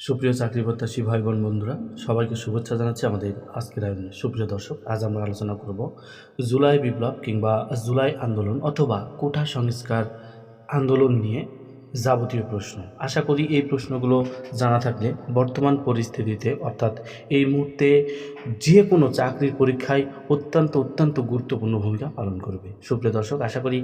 সুপ্রিয় চাকরি প্রত্যাশী ভাই বোন বন্ধুরা, সবাইকে শুভেচ্ছা জানাচ্ছি আমাদের আজকের আয়োজনে। সুপ্রিয় দর্শক, আজ আমরা আলোচনা করব জুলাই বিপ্লব কিংবা জুলাই আন্দোলন অথবা কোঠা সংস্কার আন্দোলন নিয়ে। যাবতীয় প্রশ্ন। আশা করি এই প্রশ্নগুলো জানা থাকলে বর্তমান পরিস্থিতিতে, অর্থাৎ এই মুহূর্তে যে কোনো চাকরির পরীক্ষায় অত্যন্ত অত্যন্ত গুরুত্বপূর্ণ ভূমিকা পালন করবে। সুপ্রিয় দর্শক, আশা করি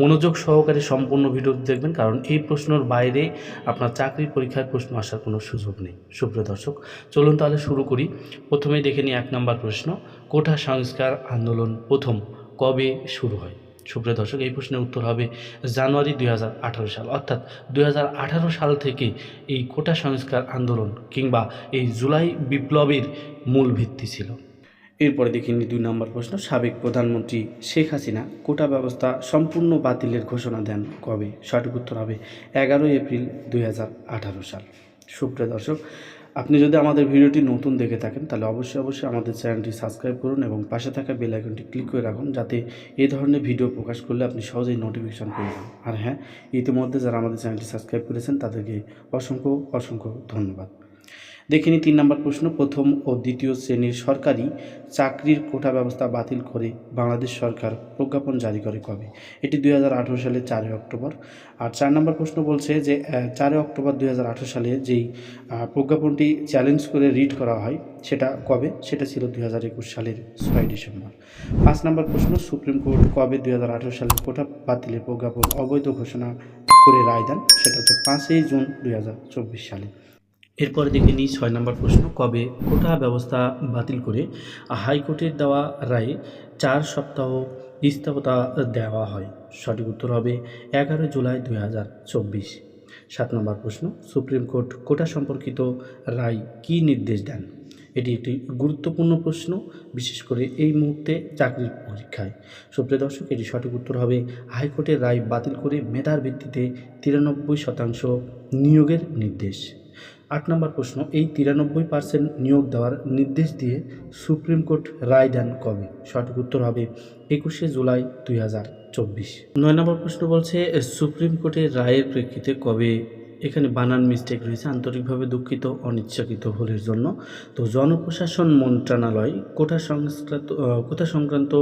মনোযোগ সহকারে সম্পূর্ণ ভিডিও দেখবেন, কারণ এই প্রশ্নের বাইরে আপনার চাকরির পরীক্ষায় প্রশ্ন আসার কোনো সুযোগ নেই। সুপ্রিয় দর্শক, চলুন তাহলে শুরু করি। প্রথমেই দেখে নিই এক নম্বর প্রশ্ন, কোঠা সংস্কার আন্দোলন প্রথম কবে শুরু হয়? সুপ্রিয় দর্শক, এই প্রশ্নের উত্তর হবে জানুয়ারি দুই হাজার আঠারো সাল। অর্থাৎ দু হাজার আঠারো সাল থেকে এই কোটা সংস্কার আন্দোলন কিংবা এই জুলাই বিপ্লবের মূল ভিত্তি ছিল। এরপরে দেখে নিই দুই নম্বর প্রশ্ন। সাবেক প্রধানমন্ত্রী শেখ হাসিনা কোটা ব্যবস্থা সম্পূর্ণ বাতিলের ঘোষণা দেন কবে? সঠিক উত্তর হবে এগারোই এপ্রিল দুই হাজার আঠারো সাল। সুপ্রিয় দর্শক আপনি যদি আমাদের ভিডিওটি নতুন দেখে থাকেন, তাহলে অবশ্যই অবশ্যই আমাদের চ্যানেলটি সাবস্ক্রাইব করুন এবং পাশে থাকা বেল আইকনটি ক্লিক করে রাখুন, যাতে এই ধরনের ভিডিও প্রকাশ করলে আপনি সহজেই নোটিফিকেশান পেয়ে যান আর হ্যাঁ ইতিমধ্যে যারা আমাদের চ্যানেলটি সাবস্ক্রাইব করেছেন, তাদেরকে অসংখ্য অসংখ্য ধন্যবাদ। দেখিনি তিন নম্বর প্রশ্ন, প্রথম ও দ্বিতীয় শ্রেণির সরকারি চাকরির কোটা ব্যবস্থা বাতিল করে বাংলাদেশ সরকার প্রজ্ঞাপন জারি করে কবে? এটি দুই সালের চারই অক্টোবর। আর চার নম্বর প্রশ্ন বলছে যে চারই অক্টোবর দুই হাজার আঠেরো সালে যেই প্রজ্ঞাপনটি চ্যালেঞ্জ করে রিড করা হয়, সেটা কবে? সেটা ছিল দুই হাজার একুশ সালের ছয় ডিসেম্বর। পাঁচ নম্বর প্রশ্ন, সুপ্রিম কোর্ট কবে দুই সালের কোটা বাতিলের প্রজ্ঞাপন অবৈধ ঘোষণা করে রায় দেন? সেটা হচ্ছে পাঁচই জুন দুই হাজার চব্বিশ সালে। এরপরে দেখে নিই ছয় নম্বর প্রশ্ন, কবে কোটা ব্যবস্থা বাতিল করে হাইকোর্টের দেওয়া রায়ে চার সপ্তাহ স্থগতা দেওয়া হয়? সঠিক উত্তর হবে এগারো জুলাই দুই হাজার চব্বিশ। সাত নম্বর প্রশ্ন, সুপ্রিম কোর্ট কোটা সম্পর্কিত রায় কী নির্দেশ দেন? এটি একটি গুরুত্বপূর্ণ প্রশ্ন, বিশেষ করে এই মুহূর্তে চাকরির পরীক্ষায়। সুপ্রিয় দর্শক এটি সঠিক উত্তর হবে হাইকোর্টের রায় বাতিল করে মেধার ভিত্তিতে তিরানব্বই শতাংশ নিয়োগের নির্দেশ। আট নম্বর প্রশ্ন, এই তিরানব্বই পার্সেন্ট নিয়োগ দেওয়ার নির্দেশ দিয়ে সুপ্রিম কোর্ট রায় দেন কবে? সঠিক উত্তর হবে একুশে জুলাই দুই হাজার চব্বিশ। নয় নম্বর প্রশ্ন বলছে, সুপ্রিম কোর্টের রায়ের প্রেক্ষিতে কবে? এখানে বানান মিস্টেক রয়েছে, আন্তরিকভাবে দুঃখিত, অনিচ্ছাকৃত ভুলের জন্য। তো জনপ্রশাসন মন্ত্রণালয় কোটা সংক্রান্ত কোটা সংক্রান্ত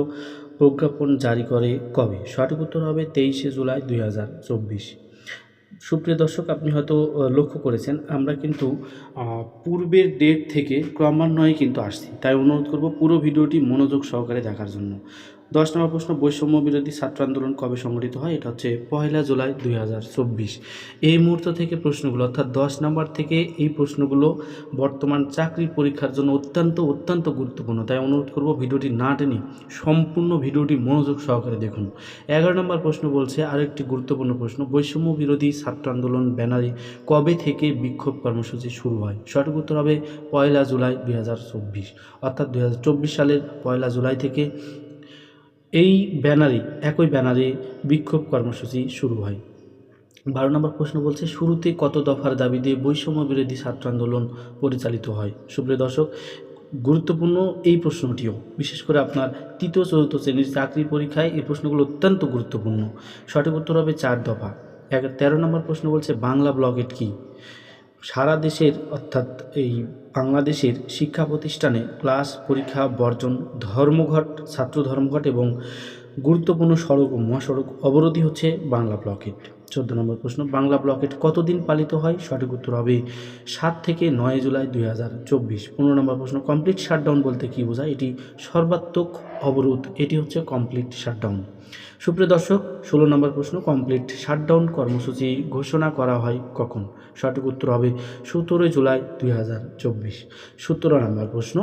প্রজ্ঞাপন জারি করে কবে? সঠিক উত্তর হবে তেইশে জুলাই দুই হাজার চব্বিশ। সুপ্রিয় দর্শক, আপনি হয়তো লক্ষ্য করেছেন, আমরা কিন্তু পূর্বের ডেট থেকে ক্রমান্বয়ে কিন্তু আসছি। তাই অনুরোধ করব পুরো ভিডিওটি মনোযোগ সহকারে দেখার জন্য। দশ নম্বর প্রশ্ন, বৈষম্য বিরোধী ছাত্র আন্দোলন কবে সংগঠিত হয়? এটা হচ্ছে পয়লা জুলাই দুই হাজার চব্বিশ। এই মুহূর্ত থেকে প্রশ্নগুলো, অর্থাৎ দশ নম্বর থেকে এই প্রশ্নগুলো বর্তমান চাকরির পরীক্ষার জন্য অত্যন্ত অত্যন্ত গুরুত্বপূর্ণ। তাই অনুরোধ করব ভিডিওটি না টেনে সম্পূর্ণ ভিডিওটি মনোযোগ সহকারে দেখুন। এগারো নম্বর প্রশ্ন বলছে আরেকটি গুরুত্বপূর্ণ প্রশ্ন, বৈষম্য বিরোধী ছাত্র আন্দোলন ব্যানারে কবে থেকে বিক্ষোভ কর্মসূচি শুরু হয়? সঠিক উত্তর হবে পয়লা জুলাই দুই হাজার চব্বিশ। অর্থাৎ দুই হাজার চব্বিশ সালের পয়লা জুলাই থেকে এই ব্যানারে, একই ব্যানারে বিক্ষোভ কর্মসূচি শুরু হয়। বারো নম্বর প্রশ্ন বলছে, শুরুতে কত দফার দাবি দিয়ে বৈষম্য বিরোধী ছাত্র আন্দোলন পরিচালিত হয়? সুপ্রিয় দর্শক, গুরুত্বপূর্ণ এই প্রশ্নটিও। বিশেষ করে আপনার তৃতীয়, চতুর্থ শ্রেণির চাকরি পরীক্ষায় এই প্রশ্নগুলো অত্যন্ত গুরুত্বপূর্ণ। সঠিক উত্তর হবে চার দফা। এক তেরো নম্বর প্রশ্ন বলছে, বাংলা ব্লকেট কী? সারা দেশের, অর্থাৎ এই বাংলাদেশের শিক্ষা প্রতিষ্ঠানে ক্লাস, পরীক্ষা, বর্জন, ধর্মঘট, ছাত্র ধর্মঘট এবং গুরুত্বপূর্ণ সড়ক ও মহাসড়ক অবরোধই হচ্ছে বাংলা ব্লকেট চোদ্দ নম্বর প্রশ্ন, বাংলা ব্লকেট কতদিন পালিত হয়? সঠিক উত্তর হবে সাত থেকে নয় জুলাই দুই হাজার চব্বিশ। পনেরো নম্বর প্রশ্ন কমপ্লিট শাটডাউন বলতে কী বোঝায়? এটি সর্বাত্মক অবরোধ, এটি হচ্ছে কমপ্লিট শাটডাউন সুপ্রিয় দর্শক, ষোলো নম্বর প্রশ্ন কমপ্লিট শাটডাউন কর্মসূচি ঘোষণা করা হয় কখন? সঠিক উত্তর হবে সতেরোই জুলাই দুই হাজার চব্বিশ। সতেরো নম্বর প্রশ্ন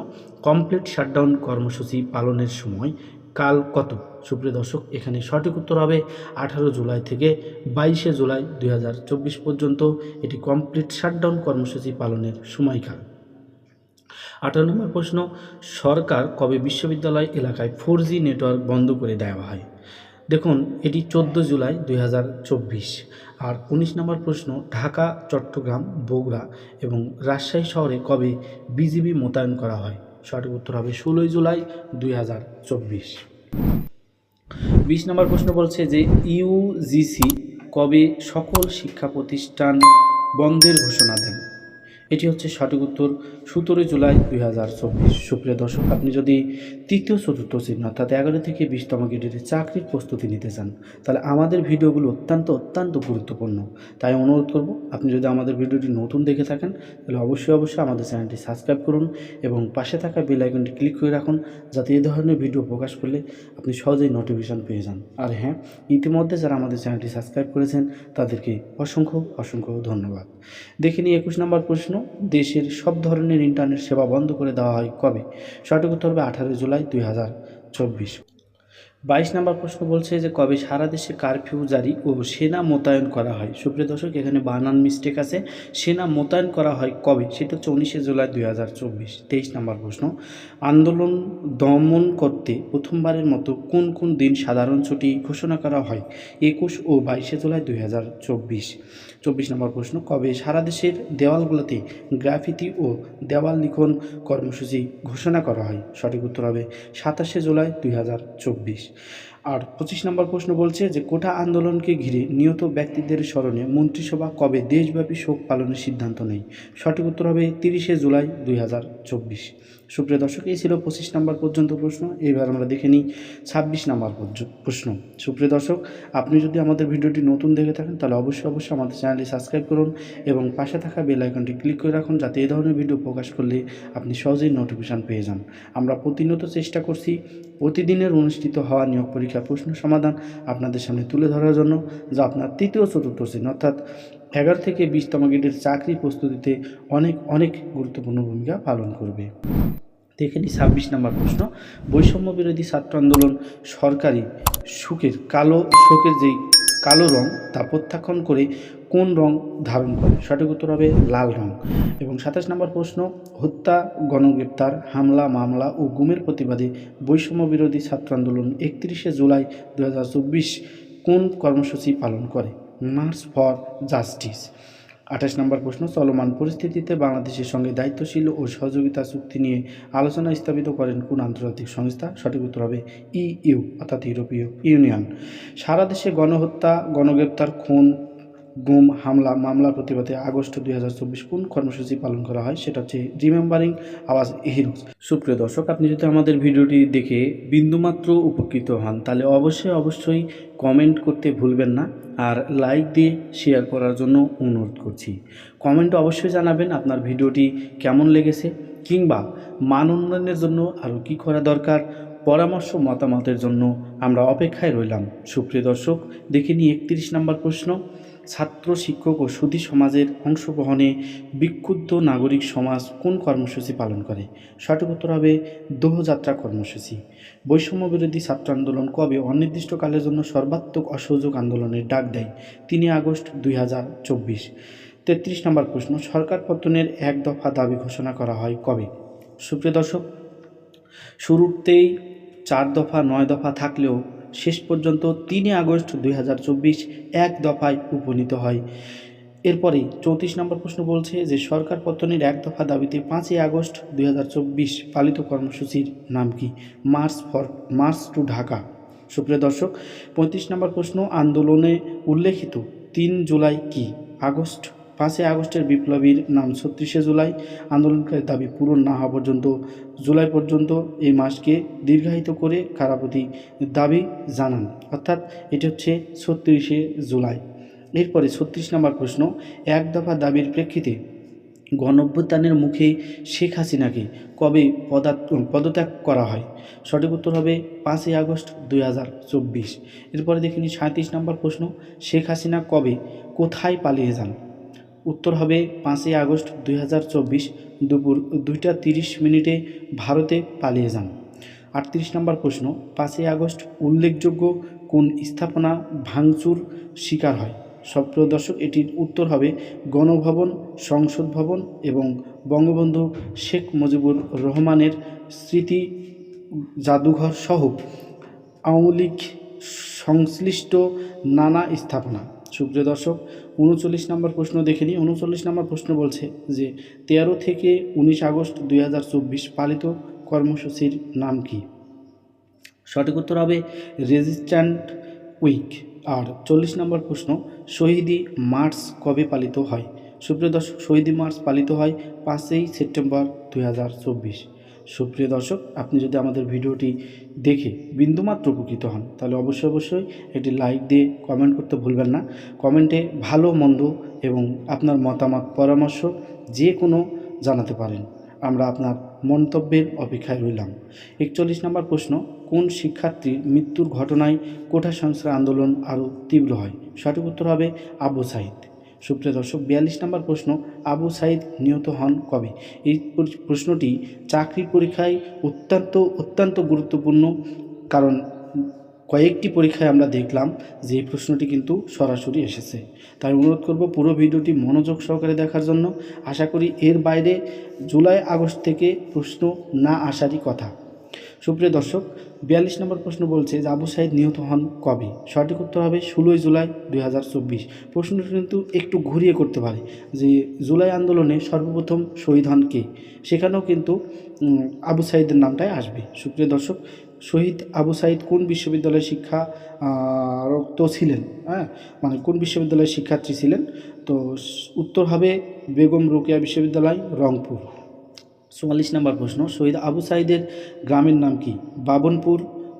কমপ্লিট শাটডাউন কর্মসূচি পালনের সময় কাল কত? সুপ্রিয় দর্শক, এখানে সঠিক উত্তর হবে আঠারো জুলাই থেকে বাইশে জুলাই দুই হাজার চব্বিশ পর্যন্ত। এটি কমপ্লিট শাটডাউন কর্মসূচি পালনের সময়কাল। আঠারো নম্বর প্রশ্ন, সরকার কবে বিশ্ববিদ্যালয় এলাকায় ফোর নেটওয়ার্ক বন্ধ করে দেওয়া হয়? দেখুন, এটি চোদ্দ জুলাই দুই হাজার চব্বিশ। আর উনিশ নম্বর প্রশ্ন, ঢাকা, চট্টগ্রাম, বগুড়া এবং রাজশাহী শহরে কবে বিজিবি মোতায়েন করা হয়? সঠিক উত্তর হবে ষোলোই জুলাই দুই বিশ নম্বর প্রশ্ন বলছে যে ইউজিসি কবে সকল শিক্ষা প্রতিষ্ঠান বন্ধের ঘোষণা দেন? এটি হচ্ছে সঠিক উত্তর সতেরোই জুলাই দুই হাজার চব্বিশ। সুপ্রিয় দর্শক, আপনি যদি তৃতীয় চতুর্থ শ্রেণি অর্থাৎ এগারো থেকে বিশতম গ্রেডের চাকরির প্রস্তুতি নিতে চান, তাহলে আমাদের ভিডিওগুলো অত্যন্ত অত্যন্ত গুরুত্বপূর্ণ। তাই অনুরোধ করব, আপনি যদি আমাদের ভিডিওটি নতুন দেখে থাকেন, তাহলে অবশ্যই অবশ্যই আমাদের চ্যানেলটি সাবস্ক্রাইব করুন এবং পাশে থাকা বেল আইকনটি ক্লিক করে রাখুন, যাতে এই ধরনের ভিডিও প্রকাশ করলে আপনি সহজেই নোটিফিকেশান পেয়ে যান। আর হ্যাঁ ইতিমধ্যে যারা আমাদের চ্যানেলটি সাবস্ক্রাইব করেছেন, তাদেরকে অসংখ্য অসংখ্য ধন্যবাদ। দেখে নিই একুশ নম্বর প্রশ্ন। দেশের সব ধরনের ইন্টারনেট সেবা বন্ধ করে দেওয়া হয় কবে? সঠিক উত্তর হবে আঠারোই জুলাই দুই হাজার চব্বিশ। বাইশ নম্বর প্রশ্ন বলছে যে কবে সারা দেশে কারফিউ জারি ও সেনা মোতায়েন করা হয়? সুপ্রিয় দর্শক, এখানে বানান মিস্টেক আছে। সেনা মোতায়েন করা হয় কবে? সেটা হচ্ছে উনিশে জুলাই দুই হাজার চব্বিশ। তেইশ নম্বর প্রশ্ন, আন্দোলন দমন করতে প্রথমবারের মতো কোন কোন দিন সাধারণ ছুটি ঘোষণা করা হয়? একুশ ও বাইশে জুলাই দুই হাজার চব্বিশ। চব্বিশ নম্বর প্রশ্ন, কবে সারা দেশের দেওয়ালগুলোতে গ্রাফিতি ও দেওয়াল লিখন কর্মসূচি ঘোষণা করা হয়? সঠিক উত্তর হবে সাতাশে জুলাই দুই হাজার চব্বিশ। আর পঁচিশ নম্বর প্রশ্ন বলছে যে, কোটা আন্দোলনকে ঘিরে নিহত ব্যক্তিদের স্মরণে মন্ত্রিসভা কবে দেশব্যাপী শোক পালনের সিদ্ধান্ত নেয়? সঠিক উত্তর হবে তিরিশে জুলাই দুই হাজার চব্বিশ। সুপ্রিয় দর্শক, এই ছিল পঁচিশ নম্বর পর্যন্ত প্রশ্ন। এবার আমরা দেখে নিই ছাব্বিশ নম্বর প্রশ্ন। সুপ্রিয় দর্শক, আপনি যদি আমাদের ভিডিওটি নতুন দেখে থাকেন, তাহলে অবশ্যই অবশ্যই আমাদের চ্যানেলটি সাবস্ক্রাইব করুন এবং পাশে থাকা বেল আইকনটি ক্লিক করে রাখুন, যাতে এই ধরনের ভিডিও প্রকাশ করলে আপনি সহজেই নোটিফিকেশান পেয়ে যান। আমরা প্রতিনিয়ত চেষ্টা করছি প্রতিদিনের অনুষ্ঠিত হওয়া নিয়োগ পরীক্ষার প্রশ্ন সমাধান আপনাদের সামনে তুলে ধরার জন্য, যা আপনার তৃতীয় চতুর্থ শ্রেণি, অর্থাৎ এগারো থেকে বিশতম গ্রেডের চাকরি প্রস্তুতিতে অনেক অনেক গুরুত্বপূর্ণ ভূমিকা পালন করবে। দেখে নিই ছাব্বিশ নম্বর প্রশ্ন। বৈষম্য বিরোধী ছাত্র আন্দোলন সরকারি সুখের কালো শোকের যেই কালো রং, তা প্রত্যাখ্যান করে কোন রং ধারণ করে? সঠিক উত্তর হবে লাল রং। এবং সাতাশ নম্বর প্রশ্ন, হত্যা, গণগ্রেপ্তার, হামলা, মামলা ও গুমের প্রতিবাদে বৈষম্য বিরোধী ছাত্র আন্দোলন একত্রিশে জুলাই দু হাজার চব্বিশ কোন কর্মসূচি পালন করে? মার্চ ফর জাস্টিস আঠাশ নম্বর প্রশ্ন, চলমান পরিস্থিতিতে বাংলাদেশের সঙ্গে দায়িত্বশীল ও সহযোগিতা চুক্তি নিয়ে আলোচনা স্থাপিত করেন কোন আন্তর্জাতিক সংস্থা? সঠিক উত্তর হবে ইউ অর্থাৎ ইউরোপীয় ইউনিয়ন। সারা দেশে গণহত্যা, গণগ্রেপ্তার, খুন গুম, হামলা, মামলার প্রতিবাদে আগস্ট দুই হাজার চব্বিশ কোন কর্মসূচি পালন করা হয় সেটা হচ্ছে রিমেম্বারিং আওয়াজ হিরোজ। সুপ্রিয় দর্শক, আপনি যদি আমাদের ভিডিওটি দেখে বিন্দুমাত্র উপকৃত হন, তাহলে অবশ্যই অবশ্যই কমেন্ট করতে ভুলবেন না আর লাইক দিয়ে শেয়ার করার জন্য অনুরোধ করছি। কমেন্ট অবশ্যই জানাবেন আপনার ভিডিওটি কেমন লেগেছে কিংবা মান উন্নয়নের জন্য আরও কী করা দরকার, পরামর্শ, মতামতের জন্য আমরা অপেক্ষায় রইলাম। সুপ্রিয় দর্শক, দেখে নিই একত্রিশ নম্বর প্রশ্ন। ছাত্র, শিক্ষক ও সুধী সমাজের অংশগ্রহণে বিক্ষুব্ধ নাগরিক সমাজ কোন কর্মসূচি পালন করে? সঠিক উত্তর হবে দোহযাত্রা কর্মসূচি। বৈষম্য বিরোধী ছাত্র আন্দোলন কবে অনির্দিষ্টকালের জন্য সর্বাত্মক অসহযোগ আন্দোলনের ডাক দেয়? তিনই আগস্ট দুই হাজার চব্বিশ। তেত্রিশ নম্বর প্রশ্ন, সরকার পতনের এক দফা দাবি ঘোষণা করা হয় কবে? সুপ্রিয় দর্শক, শুরুতেই চার দফা, নয় দফা থাকলেও শেষ পর্যন্ত তিনই আগস্ট দুই এক দফায় উপনীত হয়। এরপরে চৌত্রিশ নম্বর প্রশ্ন বলছে যে, সরকার পতনের এক দফা দাবিতে পাঁচই আগস্ট দুই হাজার চব্বিশ পালিত কর্মসূচির নাম কি? March for march to Dhaka. সুপ্রিয় দর্শক, পঁয়ত্রিশ নম্বর প্রশ্ন, আন্দোলনে উল্লেখিত তিন জুলাই কি? আগস্ট পাঁচই আগস্টের বিপ্লবীর নাম ছত্রিশে জুলাই। আন্দোলনকারীর দাবি পূরণ না হওয়া পর্যন্ত জুলাই পর্যন্ত এই মাসকে দীর্ঘায়িত করে কারাপতি দাবি জানান। অর্থাৎ এটি হচ্ছে ছত্রিশে জুলাই। এরপরে ছত্রিশ নম্বর প্রশ্ন, এক দফা দাবির প্রেক্ষিতে গণঅভ্যুত্থানের মুখে শেখ হাসিনাকে কবে পদা পদত্যাগ করা হয়? সঠিক উত্তর হবে পাঁচই আগস্ট দুই হাজার চব্বিশ। এরপরে দেখে নিই সাঁত্রিশ নম্বর প্রশ্ন, শেখ হাসিনা কবে, কোথায় পালিয়ে যান? উত্তর হবে পাঁচই আগস্ট দুই হাজার চব্বিশ দুপুর দুইটা তিরিশ মিনিটে ভারতে পালিয়ে যান। আটত্রিশ নম্বর প্রশ্ন, পাঁচই আগস্ট উল্লেখযোগ্য কোন স্থাপনা ভাঙচুর শিকার হয়? সপ্রিয় দর্শক, এটির উত্তর হবে গণভবন, সংসদ ভবন এবং বঙ্গবন্ধু শেখ মুজিবুর রহমানের স্মৃতি জাদুঘর সহ আওয়ামী লীগ সংশ্লিষ্ট নানা স্থাপনা। সুপ্রিয় দর্শক, উনচল্লিশ নম্বর প্রশ্ন দেখে নিই। উনচল্লিশ নম্বর প্রশ্ন বলছে যে, তেরো থেকে উনিশ আগস্ট দুই হাজার চব্বিশ পালিত কর্মসূচির নাম কি? সঠিক উত্তর হবে রেজিস্ট্যান্ট উইক। আর চল্লিশ নম্বর প্রশ্ন, শহীদি মার্চ কবে পালিত হয়? সুপ্রিয় দর্শক, শহীদ মার্চ পালিত হয় পাঁচই সেপ্টেম্বর দুই হাজার চব্বিশ। সুপ্রিয় দর্শক, আপনি যদি আমাদের ভিডিওটি দেখে বিন্দুমাত্র উপকৃত হন, তাহলে অবশ্যই অবশ্যই একটি লাইক দিয়ে কমেন্ট করতে ভুলবেন না। কমেন্টে ভালো, মন্দ এবং আপনার মতামত, পরামর্শ যে কোনো জানাতে পারেন। আমরা আপনার মন্তব্যের অপেক্ষায় রইলাম। একচল্লিশ নম্বর প্রশ্ন, কোন শিক্ষার্থীর মৃত্যুর ঘটনায় কোঠা সংস্কার আন্দোলন আরও তীব্র হয়? সঠিক উত্তর হবে আবু সাইদ। সুপ্রিয় দর্শক, বিয়াল্লিশ নম্বর প্রশ্ন, আবু সাইদ নিহত হন কবে? এই প্রশ্নটি চাকরির পরীক্ষায় অত্যন্ত অত্যন্ত গুরুত্বপূর্ণ কারণ কয়েকটি পরীক্ষায় আমরা দেখলাম যে এই প্রশ্নটি কিন্তু সরাসরি এসেছে। তাই অনুরোধ করব পুরো ভিডিওটি মনোযোগ সহকারে দেখার জন্য। আশা করি এর বাইরে জুলাই আগস্ট থেকে প্রশ্ন না আসারই কথা। সুপ্রিয় দর্শক, বিয়াল্লিশ নম্বর প্রশ্ন বলছে যে আবু সাইদ নিহত হন কবে? সঠিক উত্তর হবে ষোলোই জুলাই দুই হাজার চব্বিশ। প্রশ্নটি কিন্তু একটু ঘুরিয়ে করতে পারে যে জুলাই আন্দোলনে সর্বপ্রথম শহীদ হন কে? সেখানেও কিন্তু আবু সাইদের নামটাই আসবে। সুপ্রিয় দর্শক, শহীদ আবু সাইদ কোন বিশ্ববিদ্যালয়ের শিক্ষা রক্ত ছিলেন? হ্যাঁ মানে কোন বিশ্ববিদ্যালয়ের শিক্ষার্থী ছিলেন? তো উত্তর হবে বেগম রোকেয়া বিশ্ববিদ্যালয়, রংপুর। চুয়াল্লিশ নম্বর প্রশ্ন, শহীদ আবু সাইদের গ্রামের নাম কি? বাবনপুর,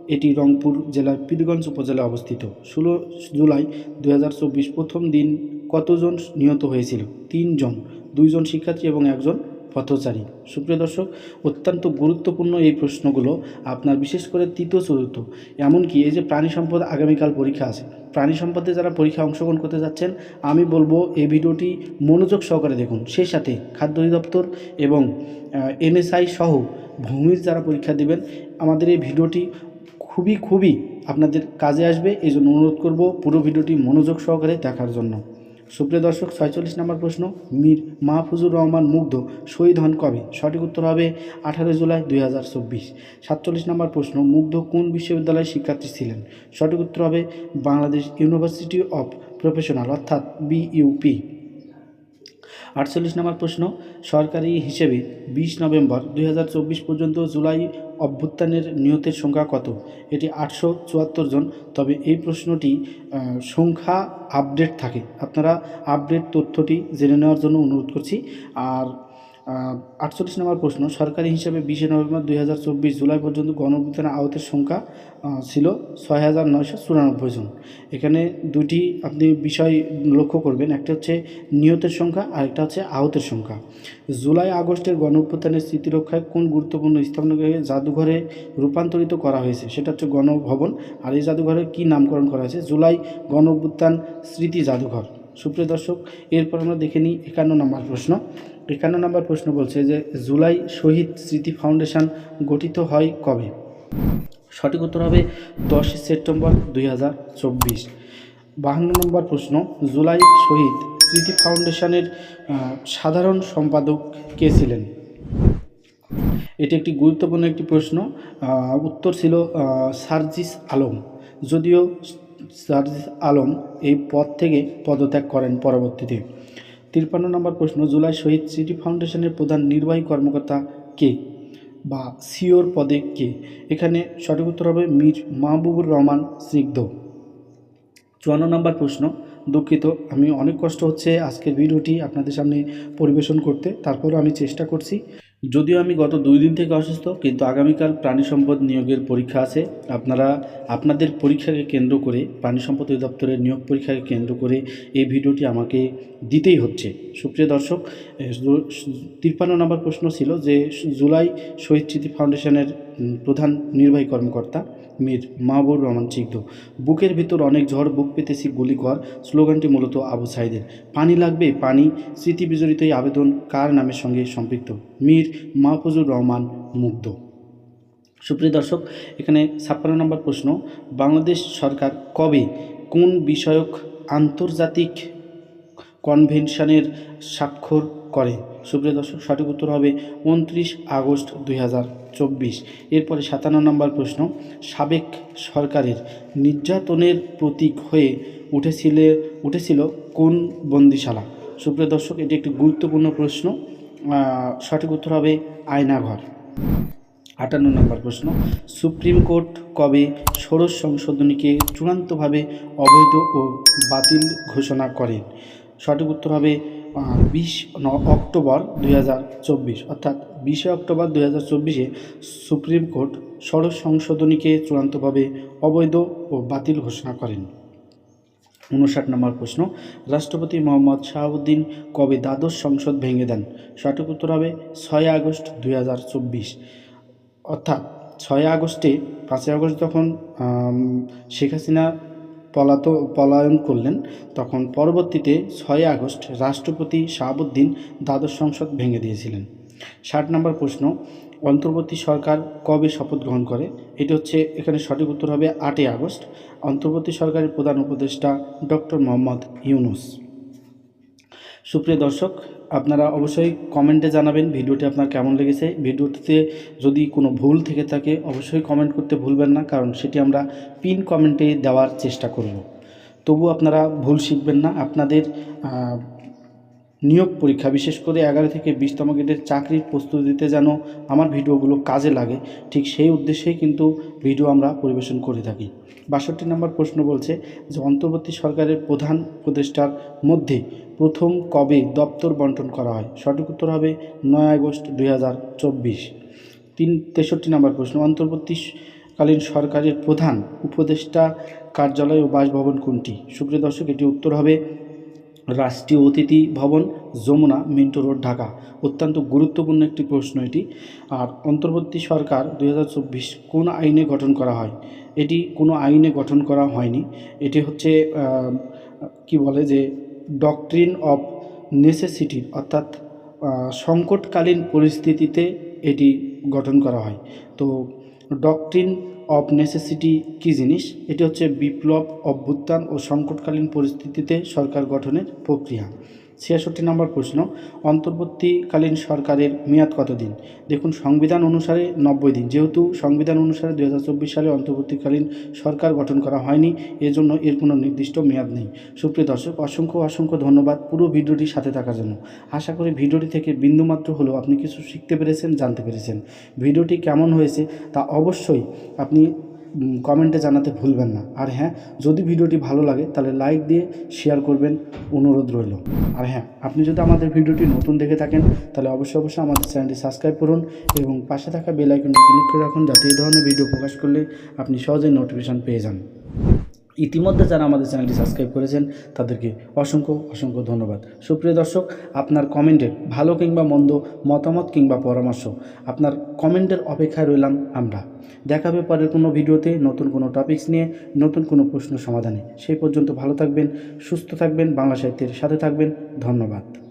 এটি রংপুর জেলার পীরগঞ্জ উপজেলায় অবস্থিত। ষোলো জুলাই দু হাজার চব্বিশ প্রথম দিন কতজন নিহত হয়েছিল? তিনজন, দুইজন শিক্ষার্থী এবং একজন পথচারী। সুপ্রিয় দর্শক, অত্যন্ত গুরুত্বপূর্ণ এই প্রশ্নগুলো আপনার বিশেষ করে তৃতীয়, চতুর্থ। এমনকি এই যে প্রাণী সম্পদ আগামীকাল পরীক্ষা আছে প্রাণী সম্পদে যারা পরীক্ষায় অংশগ্রহণ করতে যাচ্ছেন, আমি বলব এই ভিডিওটি মনোযোগ সহকারে দেখুন। সেই সাথে খাদ্য অধিদপ্তর এবং এনএসআই সহ ভূমির যারা পরীক্ষা দেবেন, আমাদের এই ভিডিওটি খুবই খুবই আপনাদের কাজে আসবে। এই জন্য অনুরোধ করব পুরো ভিডিওটি মনোযোগ সহকারে দেখার জন্য। সুপ্রিয় দর্শক, ছয়চল্লিশ নম্বর প্রশ্ন, মীর মাহফুজুর রহমান মুগ্ধ শহীদ হন কবে? সঠিক উত্তর হবে আঠারো জুলাই দুই হাজার চব্বিশ। সাতচল্লিশ নম্বর প্রশ্ন, মুগ্ধ কোন বিশ্ববিদ্যালয়ের শিক্ষার্থী ছিলেন? সঠিক উত্তর হবে বাংলাদেশ ইউনিভার্সিটি অফ প্রফেশনাল, অর্থাৎ বিইউপি। আটচল্লিশ নম্বর প্রশ্ন, সরকারি হিসেবে বিশ নভেম্বর দুই হাজার চব্বিশ পর্যন্ত জুলাই অভ্যুত্থানের নিহতের সংখ্যা কত? এটি আটশো চুয়াত্তর জন। তবে এই প্রশ্নটি সংখ্যা আপডেট থাকে। আপনারা আপডেট তথ্যটি জেনে নেওয়ার জন্য অনুরোধ করছি। আর আটচল্লিশ নম্বর প্রশ্ন, সরকারি হিসাবে বিশে নভেম্বর দুই হাজার চব্বিশ জুলাই পর্যন্ত গণঅভ্যুত্থানের আহতের সংখ্যা ছিল ছয় হাজার নয়শো চুরানব্বই জন। এখানে দুটি আপনি বিষয় লক্ষ্য করবেন, একটা হচ্ছে নিহতের সংখ্যা, আর একটা হচ্ছে আহতের সংখ্যা। জুলাই আগস্টের গণঅভ্যুত্থানের স্মৃতিরক্ষায় কোন গুরুত্বপূর্ণ স্থাপনাকে জাদুঘরে রূপান্তরিত করা হয়েছে? সেটা হচ্ছে গণভবন, আর এই জাদুঘরের কী নামকরণ করা হয়েছে? জুলাই গণঅভ্যুত্থান স্মৃতি জাদুঘর। সুপ্রিয় দর্শক, এরপর আমরা দেখে নিই একান্ন নম্বর প্রশ্ন। একান্ন নম্বর প্রশ্ন বলছে যে জুলাই শহীদ স্মৃতি ফাউন্ডেশন গঠিত হয় কবে? সঠিক উত্তর হবে দশই সেপ্টেম্বর দুই হাজার চব্বিশ। বাহান্ন নম্বর প্রশ্ন, জুলাই শহীদ স্মৃতি ফাউন্ডেশনের সাধারণ সম্পাদক কে ছিলেন? এটি একটি গুরুত্বপূর্ণ একটি প্রশ্ন উত্তর ছিল সার্জিস আলম। যদিও সার্জিস আলম এই পদ থেকে পদত্যাগ করেন পরবর্তীতে। তিপ্পান্ন নম্বর প্রশ্ন, জুলাই শহীদ সিটি ফাউন্ডেশনের প্রধান নির্বাহী কর্মকর্তা কে বা সিওর পদে কে? এখানে সঠিক উত্তর হবে মীর মাহবুবুর রহমান স্নিগ্ধ। চুয়ান্ন নম্বর প্রশ্ন, দুঃখিত, আমি অনেক কষ্ট হচ্ছে আজকের ভিডিওটি আপনাদের সামনে পরিবেশন করতে, তারপরও আমি চেষ্টা করছি। যদিও আমি গত দুই দিন থেকে অসুস্থ, কিন্তু আগামীকাল প্রাণী সম্পদ নিয়োগের পরীক্ষা আছে। আপনারা আপনাদের পরীক্ষাকে কেন্দ্র করে, প্রাণী সম্পদ অধিদপ্তরের নিয়োগ পরীক্ষাকে কেন্দ্র করে এই ভিডিওটি আমাকে দিতেই হচ্ছে। সুপ্রিয় দর্শক তিপ্পান্ন নম্বর প্রশ্ন ছিল যে, জুলাই শহীদ স্মৃতি ফাউন্ডেশনের প্রধান নির্বাহী কর্মকর্তা মীর মাহবুর রহমান চিকদ বুকের ভেতর অনেক ঝড়, বুক পেতেছি গুলি কর স্লোগানটি মূলত আবু সাইদের। পানি লাগবে, পানি, স্মৃতি বিজড়িত এই আবেদন কার নামের সঙ্গে সম্পৃক্ত? মীর মাহফুজুর রহমান মুগ্ধ। সুপ্রিয় দর্শক, এখানে ছাপ্পান্ন নম্বর প্রশ্ন, বাংলাদেশ সরকার কবে কোন বিষয়ক আন্তর্জাতিক কনভেনশনের স্বাক্ষর করে। সুপ্রিয় দর্শক, সঠিক উত্তর হবে উনত্রিশ আগস্ট দুই হাজার চব্বিশ। এরপরে সাতান্ন নম্বর প্রশ্ন, সাবেক সরকারের নির্যাতনের প্রতীক হয়ে উঠেছিল উঠেছিল কোন বন্দিশালা? সুপ্রিয় দর্শক, এটি একটি গুরুত্বপূর্ণ প্রশ্ন সঠিক উত্তর হবে আয়নাঘর। আটান্ন নম্বর প্রশ্ন, সুপ্রিম কোর্ট কবে ষোড়শ সংশোধনীকে চূড়ান্তভাবে অবৈধ ও বাতিল ঘোষণা করেন? সঠিক উত্তর হবে বিশ অক্টোবর দুই হাজার চব্বিশ, অর্থাৎ বিশে অক্টোবর দুই হাজার সুপ্রিম কোর্ট ষোড়শ সংশোধনীকে চূড়ান্তভাবে অবৈধ ও বাতিল ঘোষণা করেন। উনষাট নম্বর প্রশ্ন, রাষ্ট্রপতি মোহাম্মদ শাহাবুদ্দিন কবে দ্বাদশ সংসদ ভেঙে দেন? সঠিক উত্তর হবে ছয় আগস্ট দুই হাজার চব্বিশ। অর্থাৎ ছয় আগস্টে, পাঁচই আগস্ট যখন শেখ হাসিনা পলাত, পলায়ন করলেন। তখন পরবর্তীতে ছয় আগস্ট রাষ্ট্রপতি শাহাবুদ্দিন দ্বাদশ সংসদ ভেঙে দিয়েছিলেন। ষাট নম্বর প্রশ্ন, অন্তর্বর্তী সরকার কবে শপথ গ্রহণ করে? এটি হচ্ছে এখানে সঠিক উত্তর হবে আটই আগস্ট। অন্তর্বর্তী সরকারের প্রধান উপদেষ্টা ডক্টর মোহাম্মদ ইউনুস। সুপ্রিয় দর্শক, আপনারা অবশ্যই কমেন্টে জানাবেন ভিডিওটি আপনার কেমন লেগেছে। ভিডিওটিতে যদি কোনো ভুল থেকে থাকে, অবশ্যই কমেন্ট করতে ভুলবেন না, কারণ সেটি আমরা পিন কমেন্টে দেওয়ার চেষ্টা করব। তবু আপনারা ভুল শিখবেন না। আপনাদের নিয়োগ পরীক্ষা, বিশেষ করে এগারো থেকে বিশতম গ্রেডের চাকরির প্রস্তুতিতে যেন আমার ভিডিওগুলো কাজে লাগে, ঠিক সেই উদ্দেশ্যেই কিন্তু ভিডিও আমরা পরিবেশন করে থাকি। বাষট্টি নম্বর প্রশ্ন বলছে যে, অন্তর্বর্তী সরকারের প্রধান উপদেষ্টার মধ্যে প্রথম কবে দপ্তর বন্টন করা হয়? সঠিক উত্তর হবে নয় আগস্ট দুই তিন, তেষট্টি নম্বর প্রশ্ন, অন্তর্বর্তীকালীন সরকারের প্রধান উপদেষ্টা কার্যালয় ও বাসভবন কোনটি? সুপ্রিয় দর্শক এটি উত্তর হবে রাষ্ট্রীয় অতিথি ভবন, যমুনা, মিন্টো রোড, ঢাকা। অত্যন্ত গুরুত্বপূর্ণ একটি প্রশ্ন এটি। আর অন্তর্বর্তী সরকার দু হাজার চব্বিশ কোন আইনে গঠন করা হয়? এটি কোনো আইনে গঠন করা হয়নি। এটি হচ্ছে কি বলে যে ডকট্রিন অফ নেসেসিটির অর্থাৎ সংকটকালীন পরিস্থিতিতে এটি গঠন করা হয়। তো ডকট্রিন অফ নেসেসিটি কি জিনিস? এটি হচ্ছে বিপ্লব অভ্যুত্থান ও সংকটকালীন পরিস্থিতিতে সরকার গঠনের প্রক্রিয়া। ছিয়াষট্টি নম্বর প্রশ্ন, অন্তর্বর্তীকালীন সরকারের মেয়াদ কতদিন? দেখুন, সংবিধান অনুসারে নব্বই দিন। যেহেতু সংবিধান অনুসারে দু হাজার চব্বিশ সালে অন্তর্বর্তীকালীন সরকার গঠন করা হয়নি, এজন্য এর কোনো নির্দিষ্ট মেয়াদ নেই। সুপ্রিয় দর্শক, অসংখ্য অসংখ্য ধন্যবাদ পুরো ভিডিওটি সাথে থাকার জন্য। আশা করি ভিডিওটি থেকে বিন্দুমাত্র হলেও আপনি কিছু শিখতে পেরেছেন, জানতে পেরেছেন। ভিডিওটি কেমন হয়েছে তা অবশ্যই আপনি কমেন্টে জানাতে ভুলবেন না। আর হ্যাঁ যদি ভিডিওটি ভালো লাগে, তাহলে লাইক দিয়ে শেয়ার করবেন। অনুরোধ রইল। আর হ্যাঁ আপনি যদি আমাদের ভিডিওটি নতুন দেখে থাকেন, তাহলে অবশ্যই অবশ্যই আমাদের চ্যানেলটি সাবস্ক্রাইব করুন এবং পাশে থাকা বেল আইকনটি ক্লিক করে রাখুন, যাতে এই ধরনের ভিডিও প্রকাশ করলে আপনি সহজেই নোটিফিকেশান পেয়ে যান। ইতিমধ্যে যারা আমাদের চ্যানেলটি সাবস্ক্রাইব করেছেন, তাদেরকে অসংখ্য অসংখ্য ধন্যবাদ। সুপ্রিয় দর্শক, আপনার কমেন্টের ভালো কিংবা মন্দ মতামত কিংবা পরামর্শ, আপনার কমেন্টের অপেক্ষায় রইলাম আমরা। দেখাবে পরের কোনো ভিডিওতে নতুন কোনো টপিকস নিয়ে, নতুন কোনো প্রশ্ন সমাধানে। সেই পর্যন্ত ভালো থাকবেন, সুস্থ থাকবেন, বাংলা সাহিত্যের সাথে থাকবেন। ধন্যবাদ।